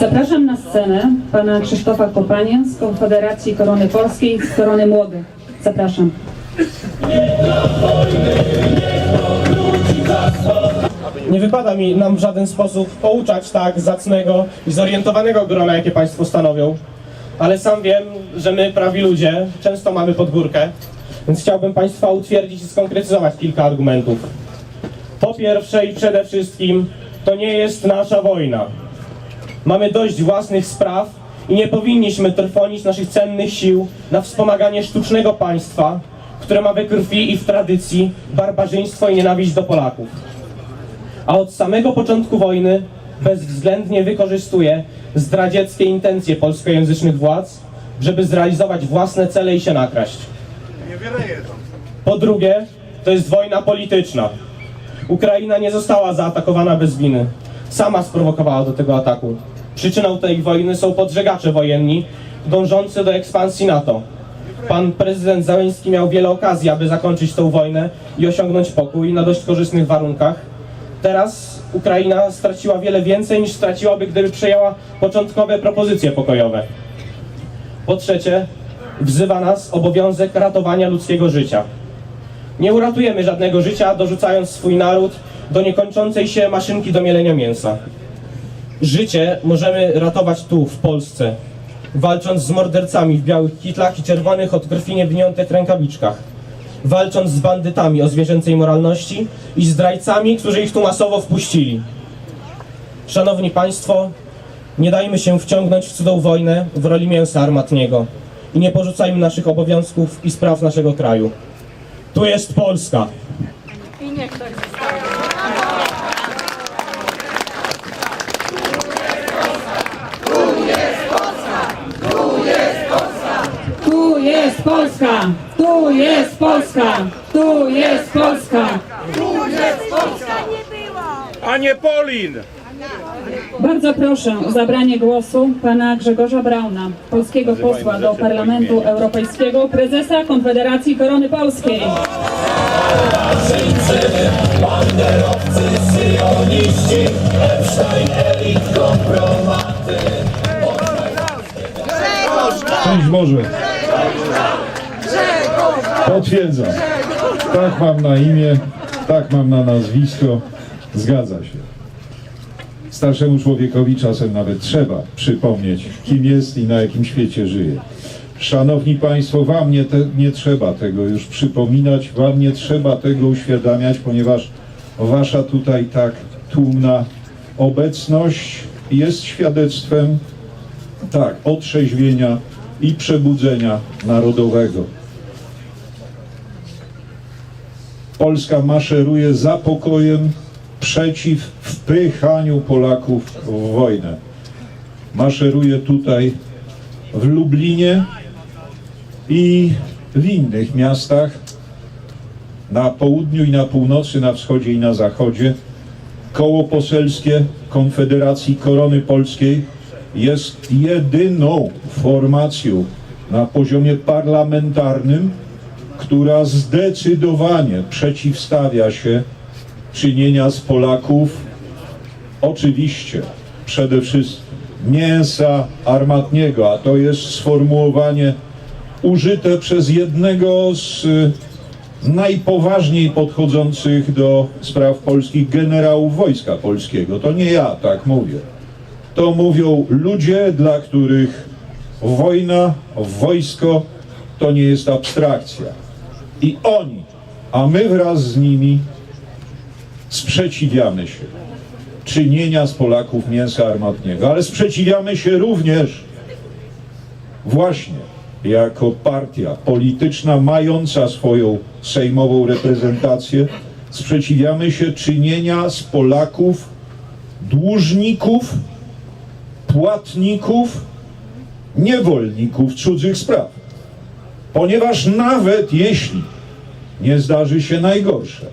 Zapraszam na scenę pana Krzysztofa Kopania z Konfederacji Korony Polskiej z Korony Młodych. Zapraszam. Nie wypada mi nam w żaden sposób pouczać tak zacnego i zorientowanego grona, jakie Państwo stanowią, ale sam wiem, że my, prawi ludzie, często mamy podgórkę, więc chciałbym Państwa utwierdzić i skonkretyzować kilka argumentów. Po pierwsze i przede wszystkim, to nie jest nasza wojna. Mamy dość własnych spraw i nie powinniśmy trwonić naszych cennych sił na wspomaganie sztucznego państwa, które ma we krwi i w tradycji barbarzyństwo i nienawiść do Polaków a od samego początku wojny bezwzględnie wykorzystuje zdradzieckie intencje polskojęzycznych władz, żeby zrealizować własne cele i się nakraść. Po drugie, to jest wojna polityczna. Ukraina nie została zaatakowana bez winy. Sama sprowokowała do tego ataku. Przyczyną tej wojny są podżegacze wojenni dążący do ekspansji NATO. Pan prezydent Załęski miał wiele okazji, aby zakończyć tę wojnę i osiągnąć pokój na dość korzystnych warunkach. Teraz Ukraina straciła wiele więcej niż straciłaby, gdyby przejęła początkowe propozycje pokojowe. Po trzecie, wzywa nas obowiązek ratowania ludzkiego życia. Nie uratujemy żadnego życia, dorzucając swój naród do niekończącej się maszynki do mielenia mięsa. Życie możemy ratować tu, w Polsce, walcząc z mordercami w białych kitlach i czerwonych od krwi niewiniątych rękawiczkach, walcząc z bandytami o zwierzęcej moralności i zdrajcami, którzy ich tu masowo wpuścili. Szanowni Państwo, nie dajmy się wciągnąć w cudą wojnę w roli mięsa armatniego i nie porzucajmy naszych obowiązków i spraw naszego kraju. Tu jest Polska. Tu jest Polska! Tu jest Polska! Tu jest Polska! a nie Polin! Bardzo proszę o zabranie głosu pana Grzegorza Brauna, polskiego posła do Parlamentu Europejskiego, prezesa Konfederacji Korony Polskiej. Szczęść Boże. Potwierdzam. Tak mam na imię, tak mam na nazwisko. Zgadza się. Starszemu człowiekowi czasem nawet trzeba przypomnieć, kim jest i na jakim świecie żyje. Szanowni Państwo, Wam nie, te, nie trzeba tego już przypominać, Wam nie trzeba tego uświadamiać, ponieważ Wasza tutaj tak tłumna obecność jest świadectwem tak, otrzeźwienia i przebudzenia narodowego. Polska maszeruje za pokojem przeciw wpychaniu Polaków w wojnę. Maszeruje tutaj w Lublinie i w innych miastach na południu i na północy, na wschodzie i na zachodzie. Koło poselskie Konfederacji Korony Polskiej jest jedyną formacją na poziomie parlamentarnym, która zdecydowanie przeciwstawia się czynienia z Polaków oczywiście przede wszystkim mięsa armatniego, a to jest sformułowanie użyte przez jednego z y, najpoważniej podchodzących do spraw polskich generałów Wojska Polskiego. To nie ja tak mówię. To mówią ludzie, dla których wojna, wojsko to nie jest abstrakcja. I oni, a my wraz z nimi sprzeciwiamy się czynienia z Polaków mięsa armatniego, ale sprzeciwiamy się również właśnie jako partia polityczna mająca swoją sejmową reprezentację, sprzeciwiamy się czynienia z Polaków dłużników, płatników, niewolników cudzych spraw. Ponieważ nawet jeśli nie zdarzy się najgorsze,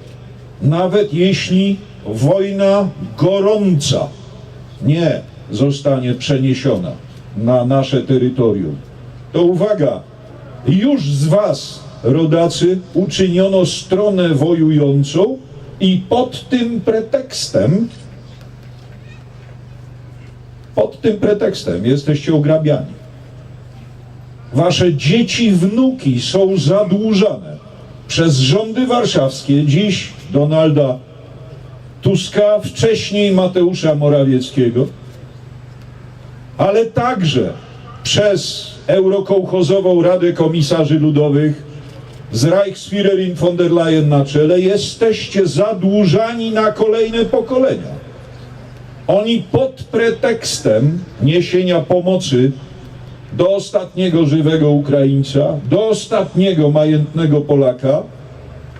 nawet jeśli wojna gorąca nie zostanie przeniesiona na nasze terytorium, to uwaga, już z Was, rodacy, uczyniono stronę wojującą i pod tym pretekstem Pod tym pretekstem jesteście ograbiani. Wasze dzieci, wnuki są zadłużane przez rządy warszawskie, dziś Donalda Tuska, wcześniej Mateusza Morawieckiego, ale także przez Eurokołchozową Radę Komisarzy Ludowych z Reichsführerin von der Leyen na czele. Jesteście zadłużani na kolejne pokolenia. Oni pod pretekstem niesienia pomocy do ostatniego żywego Ukraińca, do ostatniego majętnego Polaka,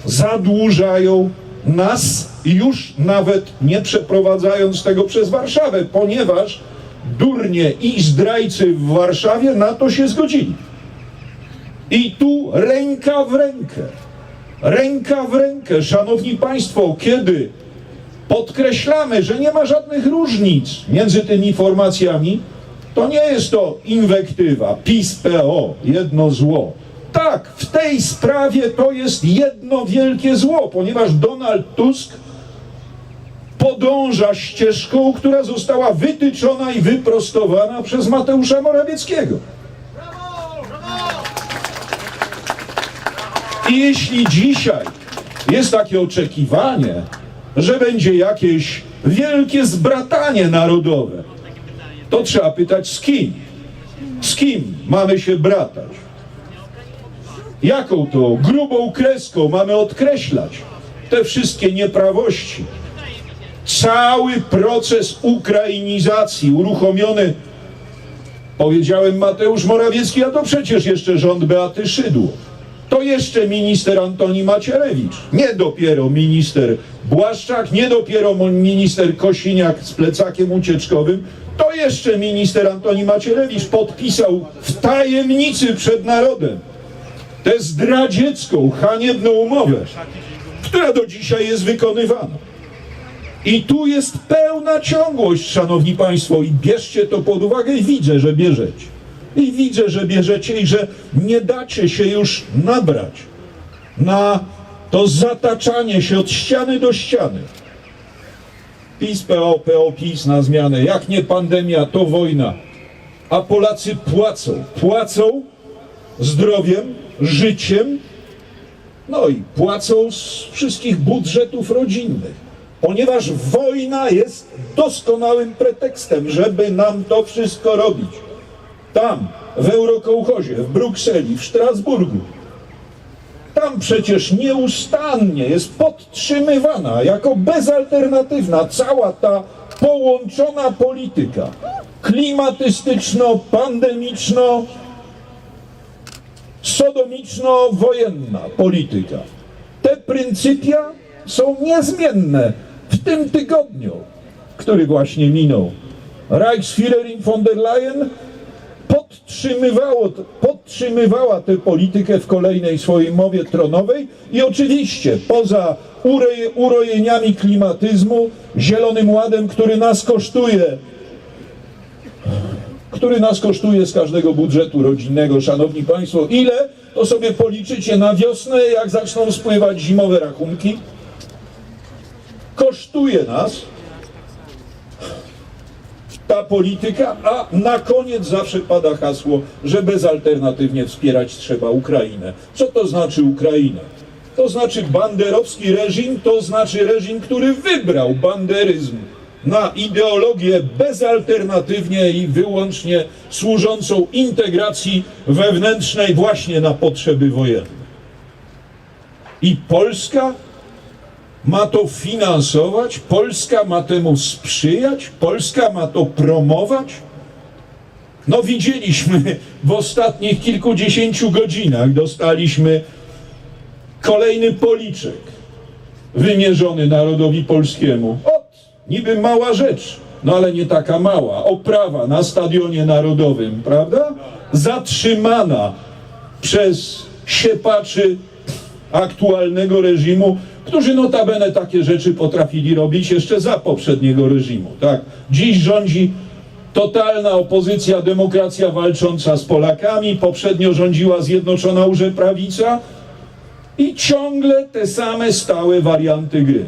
zadłużają nas, już nawet nie przeprowadzając tego przez Warszawę, ponieważ durnie i zdrajcy w Warszawie na to się zgodzili. I tu ręka w rękę, ręka w rękę, szanowni państwo, kiedy podkreślamy, że nie ma żadnych różnic między tymi formacjami, to nie jest to inwektywa, PiS, PO, jedno zło. Tak, w tej sprawie to jest jedno wielkie zło, ponieważ Donald Tusk podąża ścieżką, która została wytyczona i wyprostowana przez Mateusza Morawieckiego. I jeśli dzisiaj jest takie oczekiwanie, że będzie jakieś wielkie zbratanie narodowe, to trzeba pytać z kim? Z kim mamy się bratać? Jaką to grubą kreską mamy odkreślać te wszystkie nieprawości? Cały proces ukrainizacji uruchomiony, powiedziałem Mateusz Morawiecki, a to przecież jeszcze rząd Beaty Szydło. To jeszcze minister Antoni Macierewicz, nie dopiero minister Błaszczak, nie dopiero minister Kosiniak z plecakiem ucieczkowym, to jeszcze minister Antoni Macierewicz podpisał w tajemnicy przed narodem tę zdradziecką, haniebną umowę, która do dzisiaj jest wykonywana. I tu jest pełna ciągłość, szanowni państwo, i bierzcie to pod uwagę i widzę, że bierzecie. I widzę, że bierzecie i że nie dacie się już nabrać na to zataczanie się od ściany do ściany. PiS, PO, PO, PiS na zmianę. Jak nie pandemia, to wojna. A Polacy płacą. Płacą zdrowiem, życiem, no i płacą z wszystkich budżetów rodzinnych. Ponieważ wojna jest doskonałym pretekstem, żeby nam to wszystko robić. Tam, w Eurokołchozie, w Brukseli, w Strasburgu. Tam przecież nieustannie jest podtrzymywana jako bezalternatywna cała ta połączona polityka klimatystyczno-pandemiczno sodomiczno-wojenna polityka. Te pryncypia są niezmienne w tym tygodniu, który właśnie minął. Reichsführerin von der Leyen podtrzymywało, podtrzymywała tę politykę w kolejnej swojej mowie tronowej i oczywiście poza uroje, urojeniami klimatyzmu, zielonym ładem, który nas kosztuje który nas kosztuje z każdego budżetu rodzinnego, szanowni państwo. Ile? To sobie policzycie na wiosnę, jak zaczną spływać zimowe rachunki. Kosztuje nas ta polityka, a na koniec zawsze pada hasło, że bezalternatywnie wspierać trzeba Ukrainę. Co to znaczy Ukraina? To znaczy banderowski reżim, to znaczy reżim, który wybrał banderyzm na ideologię bezalternatywnie i wyłącznie służącą integracji wewnętrznej właśnie na potrzeby wojenne. I Polska ma to finansować, Polska ma temu sprzyjać, Polska ma to promować. No widzieliśmy w ostatnich kilkudziesięciu godzinach, dostaliśmy kolejny policzek wymierzony narodowi polskiemu. Ot, niby mała rzecz, no ale nie taka mała. Oprawa na stadionie narodowym, prawda? Zatrzymana przez siepaczy aktualnego reżimu, którzy notabene takie rzeczy potrafili robić jeszcze za poprzedniego reżimu. Tak? Dziś rządzi totalna opozycja, demokracja walcząca z Polakami, poprzednio rządziła Zjednoczona Urze Prawica i ciągle te same stałe warianty gry.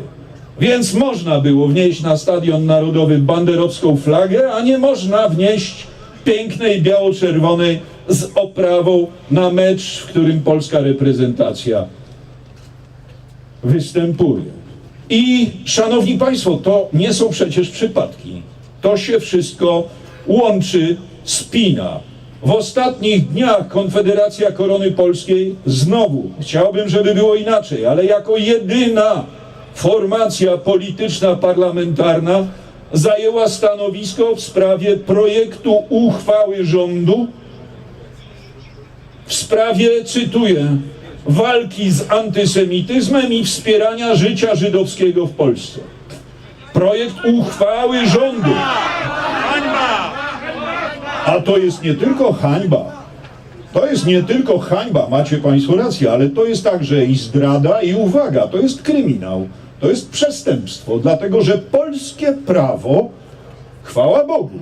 Więc można było wnieść na Stadion Narodowy banderowską flagę, a nie można wnieść pięknej biało-czerwonej z oprawą na mecz, w którym polska reprezentacja występuje. I szanowni Państwo, to nie są przecież przypadki. To się wszystko łączy, spina. W ostatnich dniach Konfederacja Korony Polskiej znowu, chciałbym, żeby było inaczej, ale jako jedyna formacja polityczna parlamentarna zajęła stanowisko w sprawie projektu uchwały rządu w sprawie, cytuję, walki z antysemityzmem i wspierania życia żydowskiego w Polsce. Projekt uchwały rządu. A to jest nie tylko hańba. To jest nie tylko hańba, macie Państwo rację, ale to jest także i zdrada, i uwaga, to jest kryminał, to jest przestępstwo, dlatego że polskie prawo, chwała Bogu,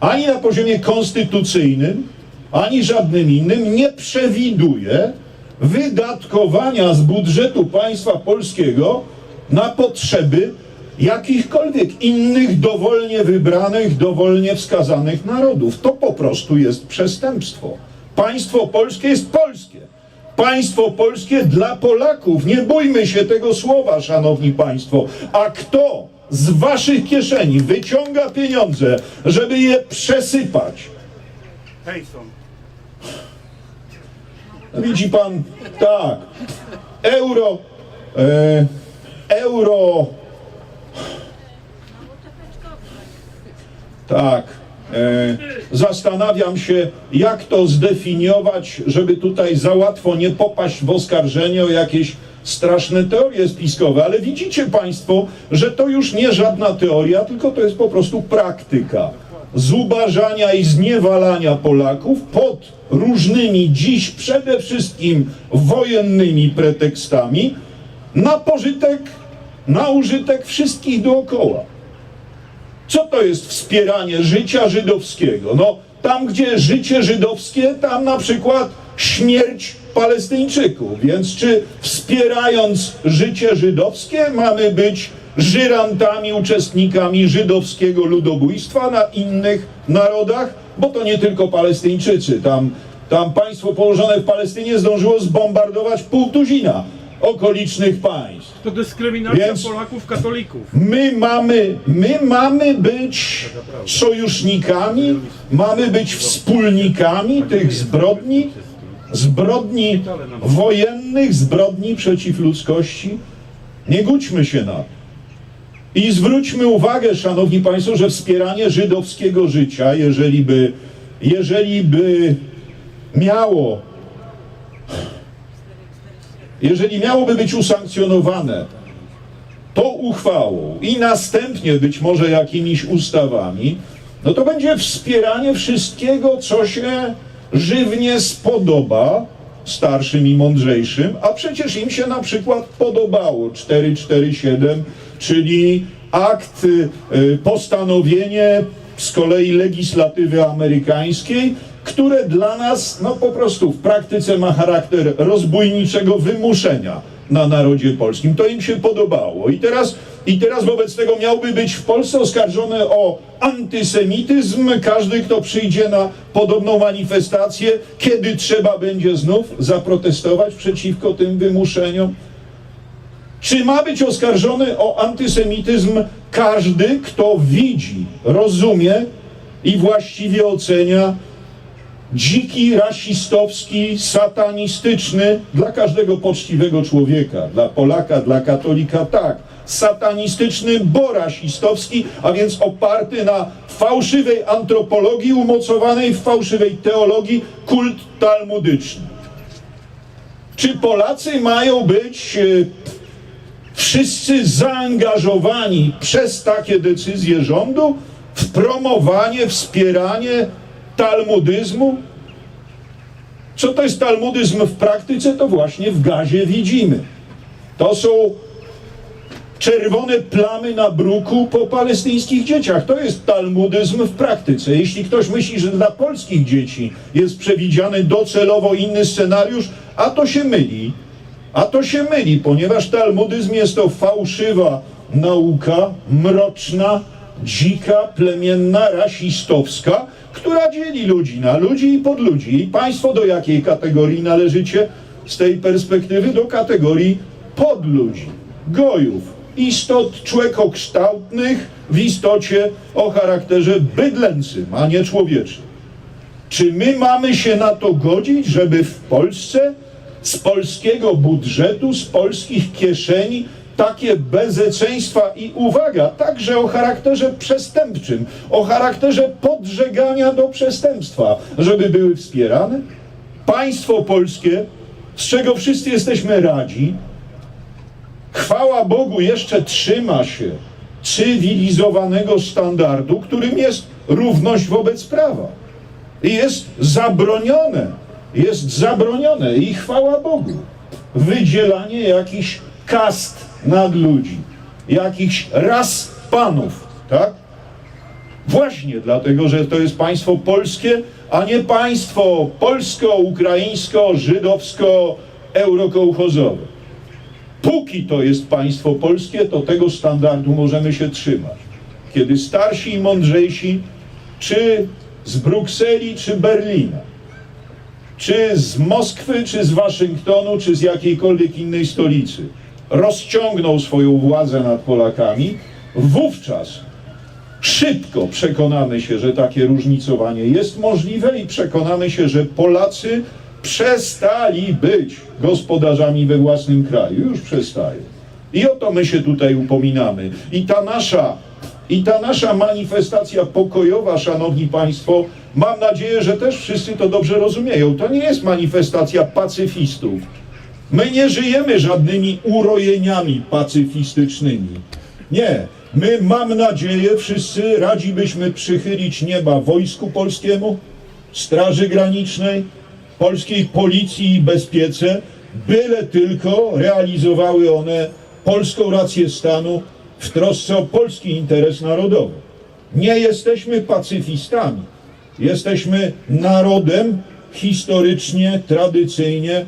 ani na poziomie konstytucyjnym, ani żadnym innym nie przewiduje wydatkowania z budżetu państwa polskiego na potrzeby jakichkolwiek innych dowolnie wybranych, dowolnie wskazanych narodów. To po prostu jest przestępstwo. Państwo polskie jest polskie. Państwo polskie dla Polaków. Nie bójmy się tego słowa, szanowni państwo. A kto z waszych kieszeni wyciąga pieniądze, żeby je przesypać Hejson. Widzi pan, tak, euro, e, euro, tak, e, zastanawiam się, jak to zdefiniować, żeby tutaj za łatwo nie popaść w oskarżenie o jakieś straszne teorie spiskowe, ale widzicie państwo, że to już nie żadna teoria, tylko to jest po prostu praktyka zubażania i zniewalania Polaków pod różnymi dziś przede wszystkim wojennymi pretekstami na pożytek, na użytek wszystkich dookoła. Co to jest wspieranie życia żydowskiego? No, tam gdzie życie żydowskie, tam na przykład śmierć Palestyńczyków. Więc czy wspierając życie żydowskie mamy być żyrantami, uczestnikami żydowskiego ludobójstwa na innych narodach? Bo to nie tylko Palestyńczycy. Tam, tam państwo położone w Palestynie zdążyło zbombardować pół tuzina okolicznych państw. To dyskryminacja Więc- Polaków katolików. My mamy, my mamy być sojusznikami, mamy być wspólnikami tych zbrodni, zbrodni wojennych, zbrodni przeciw ludzkości. Nie gódźmy się na to. I zwróćmy uwagę, szanowni państwo, że wspieranie żydowskiego życia, jeżeli by, jeżeli by miało, jeżeli miałoby być usankcjonowane tą uchwałą i następnie być może jakimiś ustawami, no to będzie wspieranie wszystkiego, co się żywnie spodoba starszym i mądrzejszym, a przecież im się na przykład podobało 447, czyli akt, y, postanowienie z kolei legislatywy amerykańskiej, które dla nas no po prostu w praktyce ma charakter rozbójniczego wymuszenia na narodzie polskim. To im się podobało. I teraz, I teraz wobec tego miałby być w Polsce oskarżony o antysemityzm każdy, kto przyjdzie na podobną manifestację, kiedy trzeba będzie znów zaprotestować przeciwko tym wymuszeniom. Czy ma być oskarżony o antysemityzm każdy, kto widzi, rozumie i właściwie ocenia dziki, rasistowski, satanistyczny dla każdego poczciwego człowieka, dla Polaka, dla katolika tak, satanistyczny, bo rasistowski, a więc oparty na fałszywej antropologii umocowanej w fałszywej teologii kult talmudyczny. Czy Polacy mają być e, wszyscy zaangażowani przez takie decyzje rządu w promowanie, wspieranie talmudyzmu? Co to jest talmudyzm w praktyce? To właśnie w gazie widzimy. To są czerwone plamy na bruku po palestyńskich dzieciach. To jest talmudyzm w praktyce. Jeśli ktoś myśli, że dla polskich dzieci jest przewidziany docelowo inny scenariusz, a to się myli. A to się myli, ponieważ talmudyzm jest to fałszywa nauka, mroczna, dzika, plemienna, rasistowska, która dzieli ludzi na ludzi i podludzi. I państwo do jakiej kategorii należycie z tej perspektywy? Do kategorii podludzi, gojów, istot człekokształtnych w istocie o charakterze bydlęcym, a nie człowieczym. Czy my mamy się na to godzić, żeby w Polsce z polskiego budżetu, z polskich kieszeni takie bezeceństwa i uwaga, także o charakterze przestępczym, o charakterze podżegania do przestępstwa, żeby były wspierane? Państwo polskie, z czego wszyscy jesteśmy radzi, chwała Bogu, jeszcze trzyma się cywilizowanego standardu, którym jest równość wobec prawa. I jest zabronione, jest zabronione i chwała Bogu, wydzielanie jakichś kast nad ludzi, jakichś ras panów, tak? Właśnie dlatego, że to jest państwo polskie, a nie państwo polsko-ukraińsko-żydowsko-eurokołchozowe. Póki to jest państwo polskie, to tego standardu możemy się trzymać. Kiedy starsi i mądrzejsi, czy z Brukseli, czy Berlina, czy z Moskwy, czy z Waszyngtonu, czy z jakiejkolwiek innej stolicy, rozciągną swoją władzę nad Polakami, wówczas szybko przekonamy się, że takie różnicowanie jest możliwe i przekonamy się, że Polacy przestali być gospodarzami we własnym kraju. Już przestają. I o to my się tutaj upominamy. I ta nasza, i ta nasza manifestacja pokojowa, szanowni państwo, mam nadzieję, że też wszyscy to dobrze rozumieją. To nie jest manifestacja pacyfistów. My nie żyjemy żadnymi urojeniami pacyfistycznymi. Nie. My, mam nadzieję, wszyscy radzi byśmy przychylić nieba Wojsku Polskiemu, Straży Granicznej, polskiej policji i bezpiece, byle tylko realizowały one polską rację stanu w trosce o polski interes narodowy. Nie jesteśmy pacyfistami. Jesteśmy narodem historycznie, tradycyjnie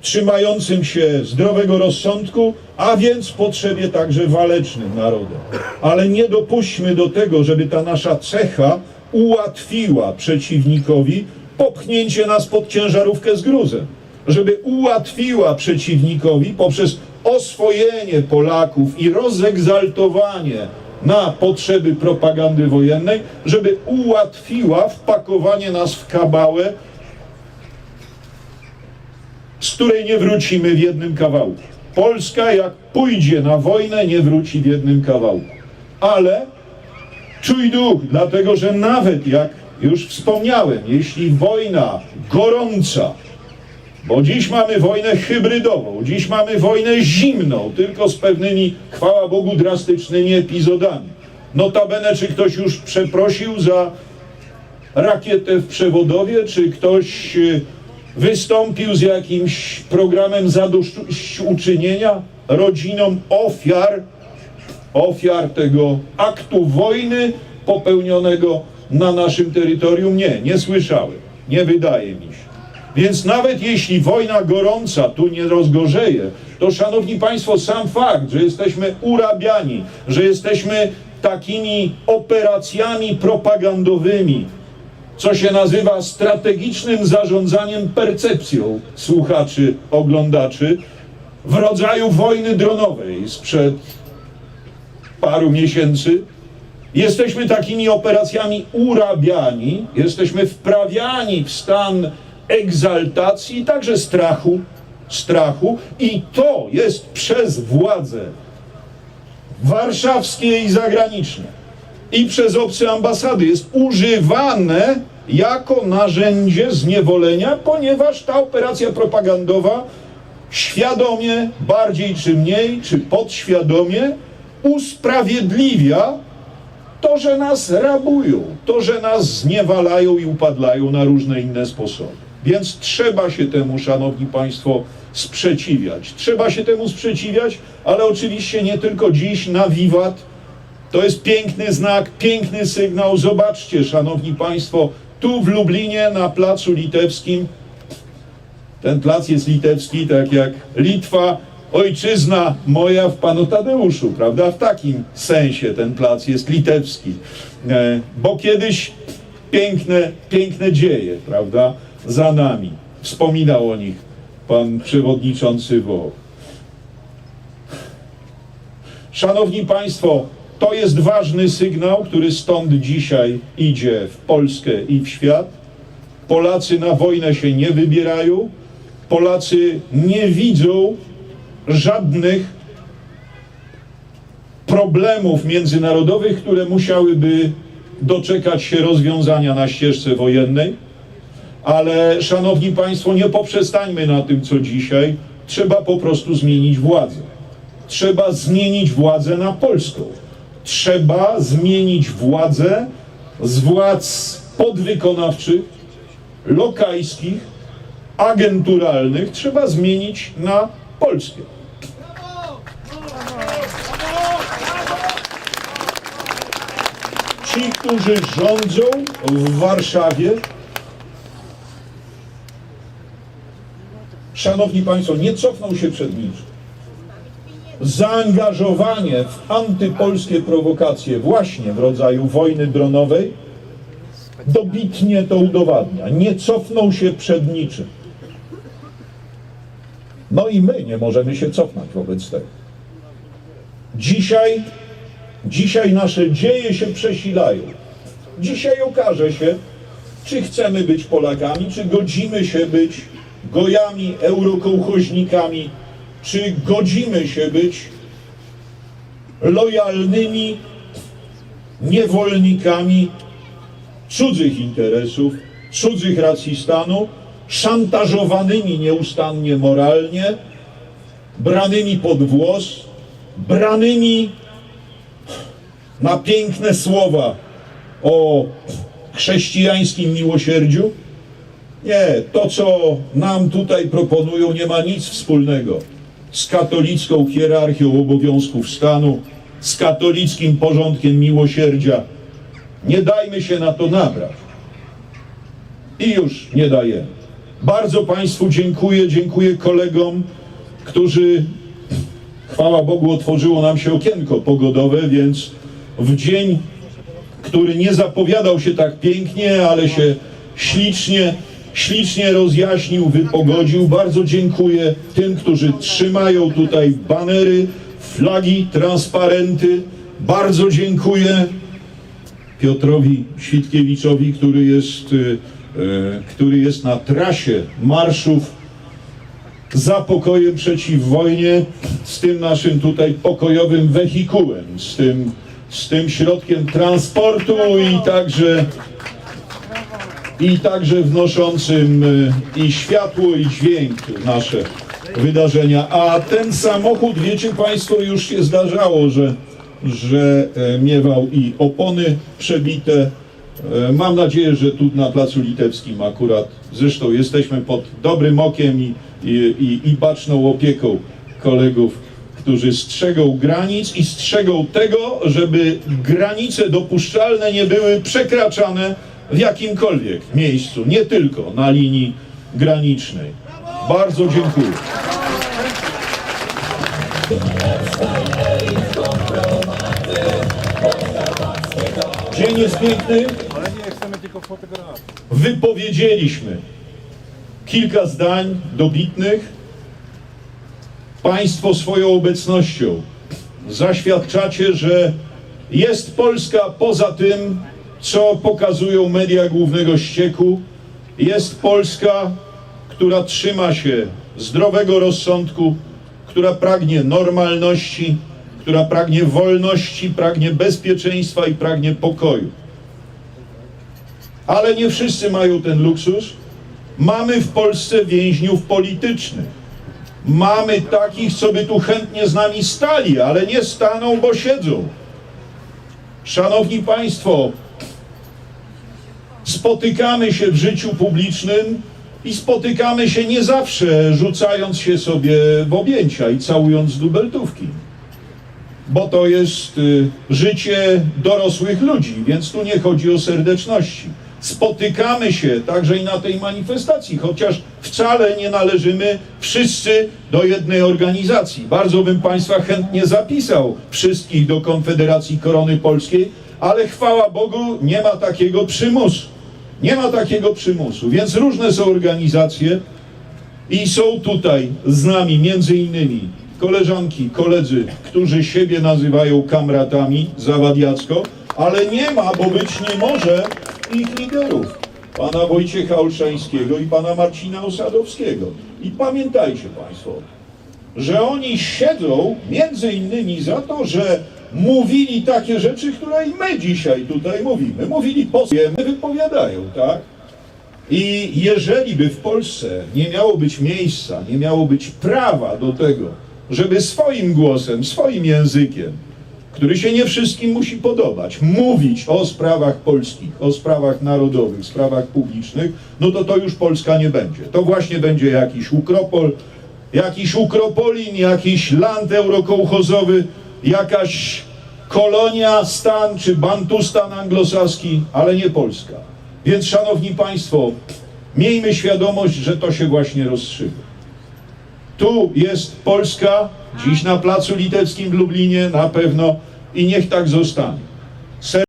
trzymającym się zdrowego rozsądku, a więc w potrzebie także walecznym narodem. Ale nie dopuśćmy do tego, żeby ta nasza cecha ułatwiła przeciwnikowi popchnięcie nas pod ciężarówkę z gruzem. Żeby ułatwiła przeciwnikowi poprzez oswojenie Polaków i rozegzaltowanie na potrzeby propagandy wojennej, żeby ułatwiła wpakowanie nas w kabałę, z której nie wrócimy w jednym kawałku. Polska, jak pójdzie na wojnę, nie wróci w jednym kawałku. Ale czuj duch, dlatego że nawet jak już wspomniałem, jeśli wojna gorąca, bo dziś mamy wojnę hybrydową, dziś mamy wojnę zimną, tylko z pewnymi, chwała Bogu, drastycznymi epizodami. Notabene, czy ktoś już przeprosił za rakietę w przewodowie, czy ktoś e, wystąpił z jakimś programem zadośćuczynienia rodzinom ofiar, ofiar tego aktu wojny popełnionego na naszym terytorium? Nie, nie słyszałem. Nie wydaje mi się. Więc nawet jeśli wojna gorąca tu nie rozgorzeje, to szanowni państwo, sam fakt, że jesteśmy urabiani, że jesteśmy takimi operacjami propagandowymi, co się nazywa strategicznym zarządzaniem percepcją słuchaczy, oglądaczy, w rodzaju wojny dronowej sprzed paru miesięcy. Jesteśmy takimi operacjami urabiani, jesteśmy wprawiani w stan egzaltacji, także strachu, strachu i to jest przez władze warszawskie i zagraniczne i przez obce ambasady jest używane jako narzędzie zniewolenia, ponieważ ta operacja propagandowa świadomie, bardziej czy mniej, czy podświadomie usprawiedliwia to, że nas rabują, to, że nas zniewalają i upadlają na różne inne sposoby. Więc trzeba się temu, szanowni państwo, sprzeciwiać. Trzeba się temu sprzeciwiać, ale oczywiście nie tylko dziś na wiwat. To jest piękny znak, piękny sygnał. Zobaczcie, szanowni państwo, tu w Lublinie na Placu Litewskim Ten plac jest litewski, tak jak Litwa, ojczyzna moja w Panu Tadeuszu, prawda? W takim sensie ten plac jest litewski. E, Bo kiedyś piękne, piękne dzieje, prawda? Za nami. Wspominał o nich pan przewodniczący Woł. Szanowni Państwo, to jest ważny sygnał, który stąd dzisiaj idzie w Polskę i w świat. Polacy na wojnę się nie wybierają. Polacy nie widzą żadnych problemów międzynarodowych, które musiałyby doczekać się rozwiązania na ścieżce wojennej. Ale, szanowni Państwo, nie poprzestańmy na tym, co dzisiaj. Trzeba po prostu zmienić władzę. Trzeba zmienić władzę na polską. Trzeba zmienić władzę z władz podwykonawczych, lokajskich, agenturalnych. Trzeba zmienić na polskie. Ci, którzy rządzą w Warszawie, Szanowni Państwo, nie cofną się przed niczym. Zaangażowanie w antypolskie prowokacje właśnie w rodzaju wojny dronowej dobitnie to udowadnia. Nie cofną się przed niczym. No i my nie możemy się cofnąć wobec tego. Dzisiaj, dzisiaj nasze dzieje się przesilają. Dzisiaj okaże się, czy chcemy być Polakami, czy godzimy się być gojami, eurokołchoźnikami, czy godzimy się być lojalnymi niewolnikami cudzych interesów, cudzych racji stanu, szantażowanymi nieustannie moralnie, branymi pod włos, branymi na piękne słowa o chrześcijańskim miłosierdziu. Nie, to co nam tutaj proponują nie ma nic wspólnego z katolicką hierarchią obowiązków stanu, z katolickim porządkiem miłosierdzia. Nie dajmy się na to nabrać. I już nie dajemy. Bardzo Państwu dziękuję, dziękuję kolegom, którzy, chwała Bogu, otworzyło nam się okienko pogodowe, więc w dzień, który nie zapowiadał się tak pięknie, ale się ślicznie, ślicznie rozjaśnił, wypogodził. Bardzo dziękuję tym, którzy trzymają tutaj banery, flagi, transparenty. Bardzo dziękuję Piotrowi Świtkiewiczowi, który jest, y, y, który jest na trasie marszów za pokojem przeciw wojnie, z tym naszym tutaj pokojowym wehikułem, z tym, z tym środkiem transportu i także i także wnoszącym y, i światło, i dźwięk nasze wydarzenia. A ten samochód, wiecie Państwo, już się zdarzało, że, że e, miewał i opony przebite. E, Mam nadzieję, że tu na Placu Litewskim akurat, zresztą jesteśmy pod dobrym okiem i, i, i, i baczną opieką kolegów, którzy strzegą granic i strzegą tego, żeby granice dopuszczalne nie były przekraczane w jakimkolwiek miejscu, nie tylko na linii granicznej. Bardzo dziękuję. Dzień jest piękny. Wypowiedzieliśmy kilka zdań dobitnych. Państwo swoją obecnością zaświadczacie, że jest Polska poza tym, co pokazują media głównego ścieku. Jest Polska, która trzyma się zdrowego rozsądku, która pragnie normalności, która pragnie wolności, pragnie bezpieczeństwa i pragnie pokoju. Ale nie wszyscy mają ten luksus. Mamy w Polsce więźniów politycznych. Mamy takich, co by tu chętnie z nami stali, ale nie staną, bo siedzą. Szanowni Państwo, spotykamy się w życiu publicznym i spotykamy się nie zawsze rzucając się sobie w objęcia i całując dubeltówki. Bo to jest y, życie dorosłych ludzi, więc tu nie chodzi o serdeczności. spotykamy się także i na tej manifestacji, chociaż wcale nie należymy wszyscy do jednej organizacji. Bardzo bym Państwa chętnie zapisał wszystkich do Konfederacji Korony Polskiej, ale chwała Bogu nie ma takiego przymusu. Nie ma takiego przymusu, więc różne są organizacje i są tutaj z nami między innymi koleżanki, koledzy, którzy siebie nazywają kamratami zawadiacko, ale nie ma, bo być nie może ich liderów, pana Wojciecha Olszańskiego i pana Marcina Osadowskiego. I pamiętajcie Państwo, że oni siedzą między innymi za to, że mówili takie rzeczy, które i my dzisiaj tutaj mówimy. Mówili po sobie, wypowiadają, tak? I jeżeli by w Polsce nie miało być miejsca, nie miało być prawa do tego, żeby swoim głosem, swoim językiem, który się nie wszystkim musi podobać, mówić o sprawach polskich, o sprawach narodowych, sprawach publicznych, no to to już Polska nie będzie. To właśnie będzie jakiś ukropol, jakiś ukropolin, jakiś land eurokołchozowy, jakaś kolonia, stan czy bantustan anglosaski, ale nie Polska. Więc, szanowni państwo, miejmy świadomość, że to się właśnie rozstrzyga. Tu jest Polska, dziś na Placu Litewskim w Lublinie na pewno i niech tak zostanie.